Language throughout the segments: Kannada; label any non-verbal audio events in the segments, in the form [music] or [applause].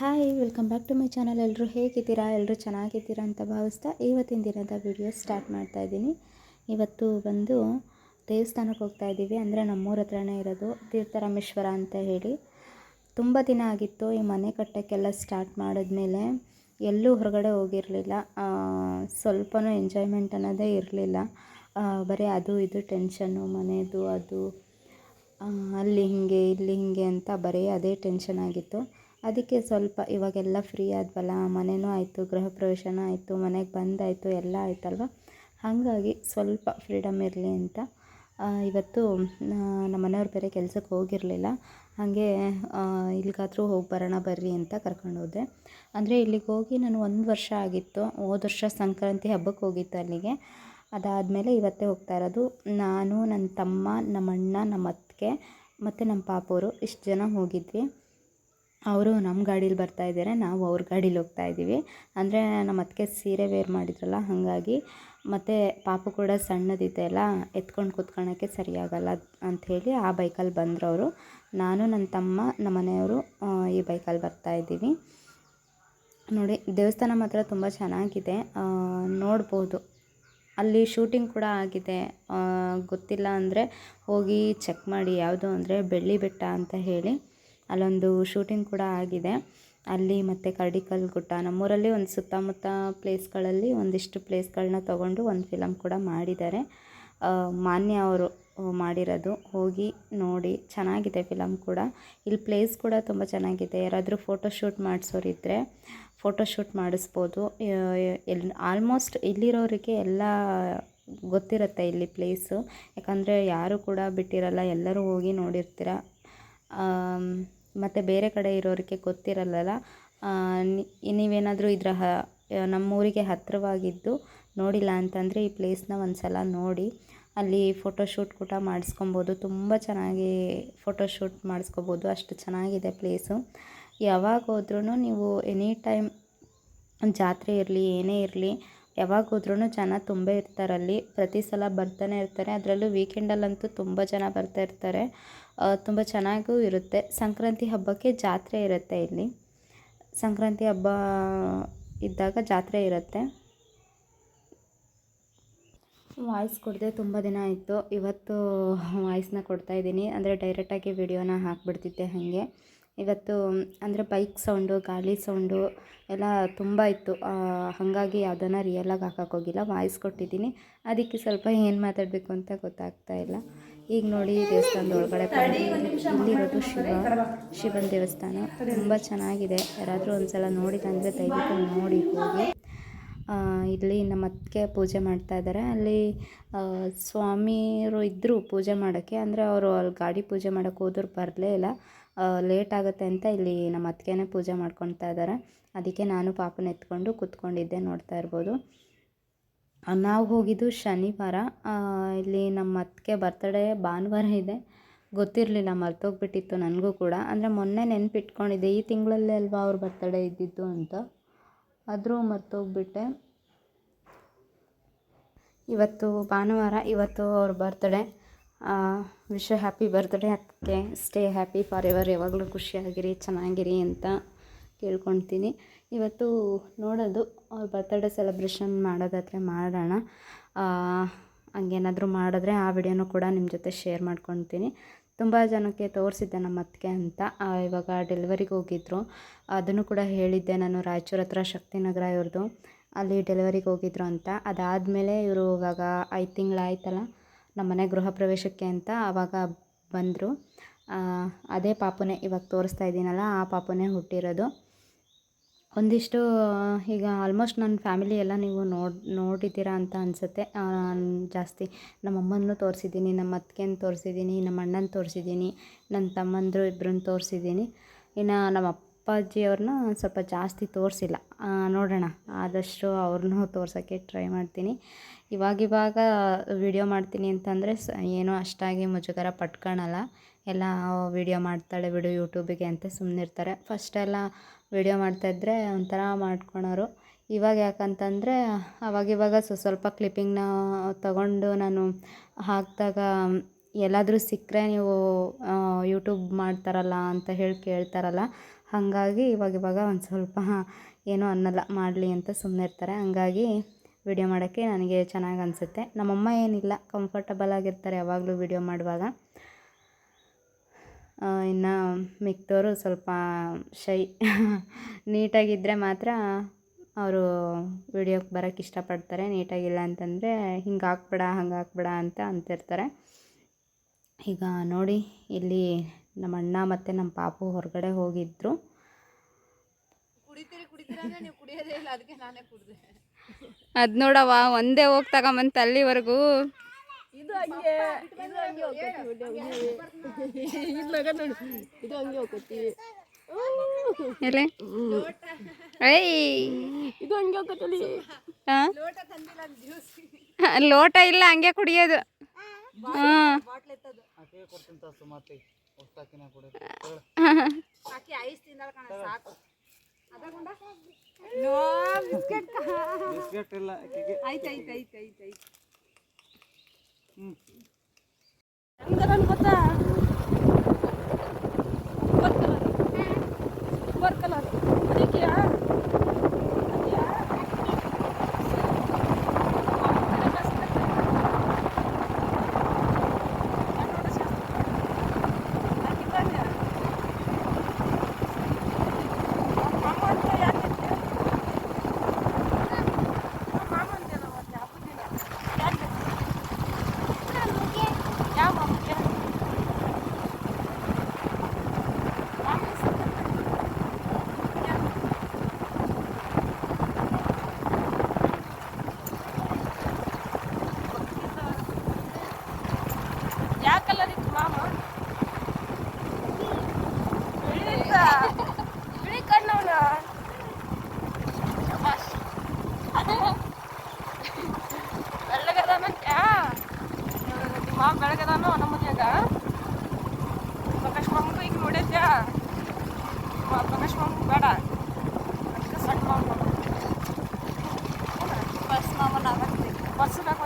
Hi welcome back to my channel ಎಲ್ಲರೂ ಹೇಗಿದ್ದೀರಾ? ಎಲ್ಲರೂ ಚೆನ್ನಾಗಿದ್ದೀರಾ ಅಂತ ಭಾವಿಸ್ತಾ ಇವತ್ತಿನ ದಿನದ ವಿಡಿಯೋ ಸ್ಟಾರ್ಟ್ ಮಾಡ್ತಾ ಇದ್ದೀನಿ. ಇವತ್ತು ಬಂದು ದೇವಸ್ಥಾನಕ್ಕೆ ಹೋಗ್ತಾ ಇದ್ದೀವಿ. ಅಂದರೆ ನಮ್ಮೂರ ಹತ್ರನೇ ಇರೋದು ತೀರ್ಥರಾಮೇಶ್ವರ ಅಂತ ಹೇಳಿ. ತುಂಬ ದಿನ ಆಗಿತ್ತು ಈ ಮನೆ ಕಟ್ಟೋಕ್ಕೆಲ್ಲ ಸ್ಟಾರ್ಟ್ ಮಾಡಿದ್ಮೇಲೆ. ಎಲ್ಲೂ ಹೊರಗಡೆ ಹೋಗಿರಲಿಲ್ಲ. ಸ್ವಲ್ಪನೂ ಎಂಜಾಯ್ಮೆಂಟ್ ಅನ್ನೋದೇ ಇರಲಿಲ್ಲ. ಬರೀ ಅದು ಇದು ಟೆನ್ಷನ್ನು ಮನೆಯದು ಅದು. ಅಲ್ಲಿ ಹೀಗೆ, ಇಲ್ಲಿ ಹೀಗೆ ಅಂತ ಬರೀ ಅದೇ ಟೆನ್ಷನ್ ಆಗಿತ್ತು. ಅದಕ್ಕೆ ಸ್ವಲ್ಪ ಇವಾಗೆಲ್ಲ ಫ್ರೀ ಆದ್ವಲ್ಲ ಮನೆಯೂ ಆಯಿತು, ಗೃಹ ಪ್ರವೇಶನೂ ಆಯಿತು, ಮನೆಗೆ ಬಂದಾಯಿತು, ಎಲ್ಲ ಆಯ್ತಲ್ವ? ಹಾಗಾಗಿ ಸ್ವಲ್ಪ ಫ್ರೀಡಮ್ ಇರಲಿ ಅಂತ. ಇವತ್ತು ನಮ್ಮ ಮನೆಯವ್ರು ಬೇರೆ ಕೆಲಸಕ್ಕೆ ಹೋಗಿರಲಿಲ್ಲ. ಹಾಗೆ ಇಲ್ಲಿಗಾದರೂ ಹೋಗಿ ಬರೋಣ ಬರ್ರಿ ಅಂತ ಕರ್ಕೊಂಡು ಹೋದೆ. ಅಂದರೆ ಇಲ್ಲಿಗೆ ಹೋಗಿ ನಾನು ಒಂದು ವರ್ಷ ಆಗಿತ್ತು. ಹೋದ ವರ್ಷ ಸಂಕ್ರಾಂತಿ ಹಬ್ಬಕ್ಕೆ ಹೋಗಿತ್ತು ಅಲ್ಲಿಗೆ. ಅದಾದಮೇಲೆ ಇವತ್ತೇ ಹೋಗ್ತಾ ಇರೋದು. ನಾನು ನನ್ನ ತಮ್ಮ ನಮ್ಮ ಅಣ್ಣ ನಮ್ಮ ಅತ್ತಿಗೆ ಮತ್ತು ನಮ್ಮ ಪಾಪವರು ಇಷ್ಟು ಜನ ಹೋಗಿದ್ವಿ. ಅವರು ನಮ್ಮ ಗಾಡೀಲಿ ಬರ್ತಾ ಇದ್ದಾರೆ, ನಾವು ಅವ್ರ ಗಾಡೀಲಿ ಹೋಗ್ತಾ ಇದ್ದೀವಿ. ಅಂದರೆ ನಮ್ಮ ಅತ್ತಿಗೆ ಸೀರೆ ವೇರ್ ಮಾಡಿದ್ರಲ್ಲ, ಹಾಗಾಗಿ ಮತ್ತು ಪಾಪ ಕೂಡ ಸಣ್ಣದಿದೆ ಅಲ್ಲ, ಎತ್ಕೊಂಡು ಕೂತ್ಕೊಳ್ಳೋಕ್ಕೆ ಸರಿಯಾಗಲ್ಲ ಅಂಥೇಳಿ ಆ ಬೈಕಲ್ಲಿ ಬಂದರು ಅವರು. ನಾನು, ನನ್ನ ತಮ್ಮ, ನಮ್ಮ ಮನೆಯವರು ಈ ಬೈಕಲ್ಲಿ ಬರ್ತಾ ಇದ್ದೀವಿ. ನೋಡಿ, ದೇವಸ್ಥಾನ ಮಾತ್ರ ತುಂಬ ಚೆನ್ನಾಗಿದೆ. ನೋಡ್ಬೋದು. ಅಲ್ಲಿ ಶೂಟಿಂಗ್ ಕೂಡ ಆಗಿದೆ. ಗೊತ್ತಿಲ್ಲ ಅಂದರೆ ಹೋಗಿ ಚೆಕ್ ಮಾಡಿ, ಯಾವುದು ಅಂದರೆ ಬೆಳ್ಳಿ ಬೆಟ್ಟ ಅಂತ ಹೇಳಿ. ಅಲ್ಲೊಂದು ಶೂಟಿಂಗ್ ಕೂಡ ಆಗಿದೆ. ಅಲ್ಲಿ ಮತ್ತು ಕರ್ಡಿಕಲ್ ಗುಟ್ಟ ನಮ್ಮೂರಲ್ಲಿ ಒಂದು ಸುತ್ತಮುತ್ತ ಪ್ಲೇಸ್ಗಳಲ್ಲಿ ಒಂದಿಷ್ಟು ಪ್ಲೇಸ್ಗಳನ್ನ ತೊಗೊಂಡು ಒಂದು ಫಿಲಮ್ ಕೂಡ ಮಾಡಿದ್ದಾರೆ. ಮಾನ್ಯ ಅವರು ಮಾಡಿರೋದು. ಹೋಗಿ ನೋಡಿ, ಚೆನ್ನಾಗಿದೆ ಫಿಲಮ್ ಕೂಡ. ಇಲ್ಲಿ ಪ್ಲೇಸ್ ಕೂಡ ತುಂಬ ಚೆನ್ನಾಗಿದೆ. ಯಾರಾದರೂ ಫೋಟೋಶೂಟ್ ಮಾಡಿಸೋರಿದ್ದರೆ ಫೋಟೋಶೂಟ್ ಮಾಡಿಸ್ಬೋದು. ಎಲ್ ಆಲ್ಮೋಸ್ಟ್ ಇಲ್ಲಿರೋರಿಗೆ ಎಲ್ಲ ಗೊತ್ತಿರುತ್ತೆ ಇಲ್ಲಿ ಪ್ಲೇಸು ಯಾಕಂದರೆ ಯಾರು ಕೂಡ ಬಿಟ್ಟಿರಲ್ಲ. ಎಲ್ಲರೂ ಹೋಗಿ ನೋಡಿರ್ತೀರ. ಮತ್ತು ಬೇರೆ ಕಡೆ ಇರೋರಿಗೆ ಗೊತ್ತಿರಲ್ಲಲ್ಲ? ನೀವೇನಾದರೂ ಇದರ ಹ ನಮ್ಮೂರಿಗೆ ಹತ್ತಿರವಾಗಿದ್ದು ನೋಡಿಲ್ಲ ಅಂತಂದರೆ ಈ ಪ್ಲೇಸ್ನ ಒಂದು ಸಲ ನೋಡಿ. ಅಲ್ಲಿ ಫೋಟೋಶೂಟ್ ಕೂಡ ಮಾಡಿಸ್ಕೊಬೋದು. ತುಂಬ ಚೆನ್ನಾಗಿ ಫೋಟೋಶೂಟ್ ಮಾಡಿಸ್ಕೋಬೋದು. ಅಷ್ಟು ಚೆನ್ನಾಗಿದೆ ಪ್ಲೇಸು. ಯಾವಾಗ ಹೋದ್ರೂ ನೀವು ಎನಿ ಟೈಮ್ ಜಾತ್ರೆ ಇರಲಿ, ಏನೇ ಇರಲಿ ಯಾವಾಗ ಹೋದ್ರೂ ಜನ ತುಂಬ ಇರ್ತಾರಲ್ಲಿ, ಪ್ರತಿ ಸಲ ಬರ್ತಾನೆ ಇರ್ತಾರೆ. ಅದರಲ್ಲೂ ವೀಕೆಂಡಲ್ಲಂತೂ ತುಂಬ ಜನ ಬರ್ತಾ ಇರ್ತಾರೆ. ತುಂಬ ಚೆನ್ನಾಗೂ ಇರುತ್ತೆ. ಸಂಕ್ರಾಂತಿ ಹಬ್ಬಕ್ಕೆ ಜಾತ್ರೆ ಇರುತ್ತೆ ಇಲ್ಲಿ. ಸಂಕ್ರಾಂತಿ ಹಬ್ಬ ಇದ್ದಾಗ ಜಾತ್ರೆ ಇರುತ್ತೆ. ವಾಯ್ಸ್ ಕೊಡದೆ ತುಂಬ ದಿನ ಆಯಿತು. ಇವತ್ತು ವಾಯ್ಸ್ನ ಕೊಡ್ತಾ ಇದ್ದೀನಿ. ಅಂದರೆ ಡೈರೆಕ್ಟಾಗಿ ವಿಡಿಯೋನ ಹಾಕ್ಬಿಡ್ತಿದ್ದೆ ಹಾಗೆ. ಇವತ್ತು, ಅಂದರೆ ಬೈಕ್ ಸೌಂಡು ಗಾಳಿ ಸೌಂಡು ಎಲ್ಲ ತುಂಬ ಇತ್ತು. ಹಾಗಾಗಿ ಯಾವುದನ್ನ ರಿಯಲಾಗಿ ಹಾಕೋಕ್ಕೋಗಿಲ್ಲ ವಾಯ್ಸ್ ಕೊಟ್ಟಿದ್ದೀನಿ. ಅದಕ್ಕೆ ಸ್ವಲ್ಪ ಏನು ಮಾತಾಡಬೇಕು ಅಂತ ಗೊತ್ತಾಗ್ತಾ ಇಲ್ಲ. ಈಗ ನೋಡಿ ದೇವಸ್ಥಾನದ ಒಳಗಡೆ. ಇಲ್ಲಿರೋದು ಶಿವ, ಶಿವನ ದೇವಸ್ಥಾನ. ತುಂಬ ಚೆನ್ನಾಗಿದೆ. ಯಾರಾದರೂ ಒಂದು ಸಲ ನೋಡಿದ್ದಂದರೆ ದಯವಿಟ್ಟು ನೋಡಿ ಹೋಗಿ. ಇಲ್ಲಿ ನಮ್ಮ ಅತ್ತಿಗೆ ಪೂಜೆ ಮಾಡ್ತಾ ಇದ್ದಾರೆ. ಅಲ್ಲಿ ಸ್ವಾಮಿಯರು ಇದ್ದರು ಪೂಜೆ ಮಾಡೋಕ್ಕೆ, ಅಂದರೆ ಅವರು ಅಲ್ಲಿ ಗಾಡಿ ಪೂಜೆ ಮಾಡೋಕ್ಕೆ ಹೋದ್ರು ಬರಲೇ ಇಲ್ಲ. ಲೇಟ್ ಆಗುತ್ತೆ ಅಂತ ಇಲ್ಲಿ ನಮ್ಮ ಅತ್ತಿಗೆನೇ ಪೂಜೆ ಮಾಡ್ಕೊತಾ ಇದ್ದಾರೆ. ಅದಕ್ಕೆ ನಾನು ಪಾಪನ ಎತ್ಕೊಂಡು ಕೂತ್ಕೊಂಡಿದ್ದೆ ನೋಡ್ತಾ ಇರ್ಬೋದು. ನಾವು ಹೋಗಿದ್ದು ಶನಿವಾರ. ಇಲ್ಲಿ ನಮ್ಮ ಅತ್ತಿಗೆ ಬರ್ತಡೇ ಭಾನುವಾರ ಇದೆ. ಗೊತ್ತಿರಲಿಲ್ಲ, ಮರ್ತೋಗ್ಬಿಟ್ಟಿತ್ತು ನನಗೂ ಕೂಡ. ಅಂದರೆ ಮೊನ್ನೆ ನೆನಪಿಟ್ಕೊಂಡಿದ್ದೆ, ಈ ತಿಂಗಳಲ್ಲೇ ಅಲ್ವಾ ಅವ್ರ ಬರ್ತಡೇ ಇದ್ದಿದ್ದು ಅಂತ. ಆದರೂ ಮರ್ತೋಗ್ಬಿಟ್ಟೆ. ಇವತ್ತು ಭಾನುವಾರ, ಇವತ್ತು ಅವ್ರ ಬರ್ತ್ಡೇ ವಿಶ್ ಹ್ಯಾಪಿ ಬರ್ತ್ಡೇ ಅದಕ್ಕೆ ಸ್ಟೇ ಹ್ಯಾಪಿ ಫಾರ್ ಎವರ್ ಯಾವಾಗಲೂ ಖುಷಿಯಾಗಿರಿ, ಚೆನ್ನಾಗಿರಿ ಅಂತ ಕೇಳ್ಕೊತೀನಿ ಇವತ್ತು ನೋಡೋದು ಅವ್ರ ಬರ್ತ್ಡೇ ಸೆಲೆಬ್ರೇಷನ್ ಮಾಡೋದಾದರೆ ಮಾಡೋಣ. ಹಂಗೇನಾದರೂ ಮಾಡಿದ್ರೆ ಆ ವಿಡಿಯೋನೂ ಕೂಡ ನಿಮ್ಮ ಜೊತೆ ಶೇರ್ ಮಾಡ್ಕೊಳ್ತೀನಿ. ತುಂಬ ಜನಕ್ಕೆ ತೋರಿಸಿದ್ದೆ ನಮ್ಮ ಅತ್ತಿಗೆ ಅಂತ. ಇವಾಗ ಡೆಲಿವರಿಗೆ ಹೋಗಿದ್ರು. ಅದನ್ನು ಕೂಡ ಹೇಳಿದ್ದೆ ನಾನು ರಾಯಚೂರು ಹತ್ರ ಶಕ್ತಿನಗರ ಇವ್ರದ್ದು. ಅಲ್ಲಿ ಡೆಲಿವರಿಗೆ ಹೋಗಿದ್ರು ಅಂತ. ಅದಾದಮೇಲೆ ಇವರು ಇವಾಗ ಐದು ತಿಂಗಳಾಯ್ತಲ್ಲ ನಮ್ಮ ಮನೆ ಗೃಹ ಪ್ರವೇಶಕ್ಕೆ ಅಂತ ಆವಾಗ ಬಂದರು. ಅದೇ ಪಾಪುನೇ ಇವಾಗ ತೋರಿಸ್ತಾ ಇದ್ದೀನಲ್ಲ, ಆ ಪಾಪುನೇ ಹುಟ್ಟಿರೋದು. ಒಂದಿಷ್ಟು ಈಗ ಆಲ್ಮೋಸ್ಟ್ ನನ್ನ ಫ್ಯಾಮಿಲಿ ಎಲ್ಲ ನೀವು ನೋಡಿ, ನೋಡಿದ್ದೀರಾ ಅಂತ ಅನಿಸುತ್ತೆ. ಜಾಸ್ತಿ ನಮ್ಮ ಅಮ್ಮನೂ ತೋರಿಸಿದ್ದೀನಿ, ನಮ್ಮ ಅತ್ತಿಗೆನ ತೋರಿಸಿದ್ದೀನಿ, ನಮ್ಮ ಅಣ್ಣನ ತೋರಿಸಿದ್ದೀನಿ ನನ್ನ ತಮ್ಮಂದರು ಇಬ್ಬರನ್ನ ತೋರಿಸಿದ್ದೀನಿ. ಇನ್ನು ನಮ್ಮ ಅಪ್ಪಾಜಿಯವ್ರನ್ನ ಸ್ವಲ್ಪ ಜಾಸ್ತಿ ತೋರಿಸಿಲ್ಲ. ನೋಡೋಣ, ಆದಷ್ಟು ಅವ್ರನ್ನೂ ತೋರ್ಸೋಕ್ಕೆ ಟ್ರೈ ಮಾಡ್ತೀನಿ. ಇವಾಗಿವಾಗ ವಿಡಿಯೋ ಮಾಡ್ತೀನಿ ಅಂತಂದರೆ ಸ, ಏನೂ ಅಷ್ಟಾಗಿ ಮುಜುಗರ ಪಟ್ಕೊಳಲ್ಲ. ಎಲ್ಲ ವಿಡಿಯೋ ಮಾಡ್ತಾಳೆ ಬಿಡು ಯೂಟ್ಯೂಬಿಗೆ ಅಂತ ಸುಮ್ಮನಿರ್ತಾರೆ ಫಸ್ಟೆಲ್ಲ ವಿಡಿಯೋ ಮಾಡ್ತಾಯಿದ್ರೆ ಒಂಥರ ಮಾಡ್ಕೊಳೋರು. ಇವಾಗ ಯಾಕಂತಂದರೆ, ಅವಾಗಿವಾಗ ಸ್ವ ಸ್ವಲ್ಪ ಕ್ಲಿಪ್ಪಿಂಗ್ನ ತಗೊಂಡು ನಾನು ಹಾಕಿದಾಗ, ಎಲ್ಲಾದರೂ ಸಿಕ್ಕರೆ ನೀವು ಯೂಟ್ಯೂಬ್ ಮಾಡ್ತಾರಲ್ಲ ಅಂತ ಹೇಳಿ ಕೇಳ್ತಾರಲ್ಲ, ಹಾಗಾಗಿ ಇವಾಗ ಇವಾಗ ಒಂದು ಸ್ವಲ್ಪ ಏನೂ ಅನ್ನಲ್ಲ, ಮಾಡಲಿ ಅಂತ ಸುಮ್ಮನೆ ಇರ್ತಾರೆ. ಹಂಗಾಗಿ ವಿಡಿಯೋ ಮಾಡೋಕ್ಕೆ ನನಗೆ ಚೆನ್ನಾಗಿ ಅನಿಸುತ್ತೆ. ನಮ್ಮಮ್ಮ ಏನಿಲ್ಲ ಕಂಫರ್ಟಬಲ್ ಆಗಿರ್ತಾರೆ ಯಾವಾಗಲೂ ವಿಡಿಯೋ ಮಾಡುವಾಗ. ಇನ್ನು ಮಿಕ್ದವರು ಸ್ವಲ್ಪ ಶೈ [laughs] ನೀಟಾಗಿದ್ದರೆ ಮಾತ್ರ ಅವರು ವಿಡಿಯೋಕ್ಕೆ ಬರೋಕ್ಕೆ ಇಷ್ಟಪಡ್ತಾರೆ. ನೀಟಾಗಿಲ್ಲ ಅಂತಂದರೆ ಹಿಂಗೆ ಹಾಕ್ಬೇಡ ಹಂಗೆ ಹಾಕ್ಬೇಡ ಅಂತ ಅಂತಿರ್ತಾರೆ. ಈಗ ನೋಡಿ ಇಲ್ಲಿ ನಮ್ಮ ಅಣ್ಣ ಮತ್ತು ನಮ್ಮ ಪಾಪು ಹೊರಗಡೆ ಹೋಗಿದ್ರು. ಅದು ನೋಡವ್ವ ಒಂದೇ ಹೋಗಿ ತಗೊಂಬಂತ ಅಲ್ಲಿವರೆಗೂ ಹಂಗೆ ಇದು ಹಂಗೆ. ಹೋಗ್ತೈತಿ ಇದ್ಲಾಗ ನೋಡು. ಇದು ಹಂಗೆ ಹೋಗ್ತೈತಿ ಎಲೆ ಏಯ್. ಇದು ಹಂಗೆ? ಲೋಟ ಇಲ್ಲ ಹಂಗೆ ಕುಡಿಯೋದು. ಹಾಂ ಬಿಸ್ಕೆಟ್. ಇಲ್ಲ ಆಯ್ತು ಹೆಂಗದ 我吃的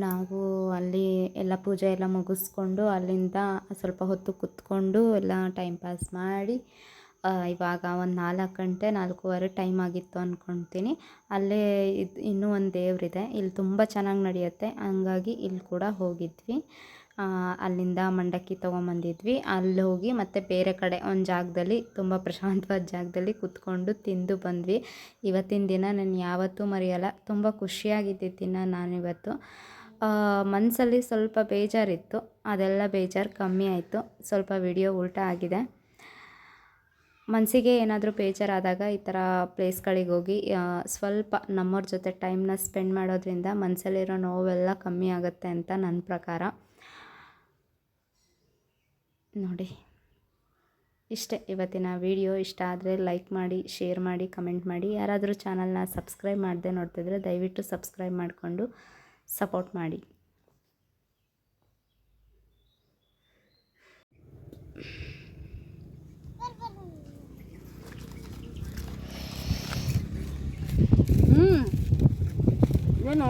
ನಾವು ಅಲ್ಲಿ ಎಲ್ಲ ಪೂಜೆ ಎಲ್ಲ ಮುಗಿಸ್ಕೊಂಡು ಅಲ್ಲಿಂದ ಸ್ವಲ್ಪ ಹೊತ್ತು ಕುತ್ಕೊಂಡು ಎಲ್ಲ ಟೈಮ್ ಪಾಸ್ ಮಾಡಿ ಇವಾಗ ಒಂದು ನಾಲ್ಕು ಗಂಟೆ, ನಾಲ್ಕೂವರೆ ಟೈಮ್ ಆಗಿತ್ತು ಅಂದ್ಕೊತೀನಿ ಅಲ್ಲೇ ಇದು ಇನ್ನೂ ಒಂದು ದೇವರಿದೆ. ಇಲ್ಲಿ ತುಂಬ ಚೆನ್ನಾಗಿ ನಡೆಯುತ್ತೆ. ಹಂಗಾಗಿ ಇಲ್ಲಿ ಕೂಡ ಹೋಗಿದ್ವಿ. ಅಲ್ಲಿಂದ ಮಂಡಕ್ಕಿ ತೊಗೊಂಬಂದಿದ್ವಿ. ಅಲ್ಲಿ ಹೋಗಿ ಮತ್ತೆ ಬೇರೆ ಕಡೆ ಒಂದು ಜಾಗದಲ್ಲಿ, ತುಂಬ ಪ್ರಶಾಂತವಾದ ಜಾಗದಲ್ಲಿ ಕುತ್ಕೊಂಡು ತಿಂದು ಬಂದ್ವಿ. ಇವತ್ತಿನ ದಿನ ನಾನು ಯಾವತ್ತೂ ಮರೆಯಲ್ಲ. ತುಂಬ ಖುಷಿಯಾಗಿದ್ದಿದ್ದಿನ ನಾನು ನಾನಿವತ್ತು. ಮನಸ್ಸಲ್ಲಿ ಸ್ವಲ್ಪ ಬೇಜಾರಿತ್ತು. ಅದೆಲ್ಲ ಬೇಜಾರು ಕಮ್ಮಿ ಆಯಿತು. ಸ್ವಲ್ಪ ವಿಡಿಯೋ ಉಲ್ಟಾ ಆಗಿದೆ. ಮನಸ್ಸಿಗೆ ಏನಾದರೂ ಬೇಜಾರಾದಾಗ ಈ ಥರ ಪ್ಲೇಸ್ಗಳಿಗೆ ಹೋಗಿ ಸ್ವಲ್ಪ ನಮ್ಮವ್ರ ಜೊತೆ ಟೈಮ್ನ ಸ್ಪೆಂಡ್ ಮಾಡೋದ್ರಿಂದ ಮನಸ್ಸಲ್ಲಿರೋ ನೋವೆಲ್ಲ ಕಮ್ಮಿ ಆಗುತ್ತೆ ಅಂತ ನನ್ನ ಪ್ರಕಾರ. ನೋಡಿ, ಇಷ್ಟೇ. ಇವತ್ತಿನ ವಿಡಿಯೋ ಇಷ್ಟ ಆದರೆ ಲೈಕ್ ಮಾಡಿ, ಶೇರ್ ಮಾಡಿ, ಕಮೆಂಟ್ ಮಾಡಿ. ಯಾರಾದರೂ ಚಾನಲ್ನ ಸಬ್ಸ್ಕ್ರೈಬ್ ಮಾಡದೆ ನೋಡ್ತಿದ್ರೆ ದಯವಿಟ್ಟು ಸಬ್ಸ್ಕ್ರೈಬ್ ಮಾಡಿಕೊಂಡು ಸಪೋರ್ಟ್ ಮಾಡಿ. ಏನು?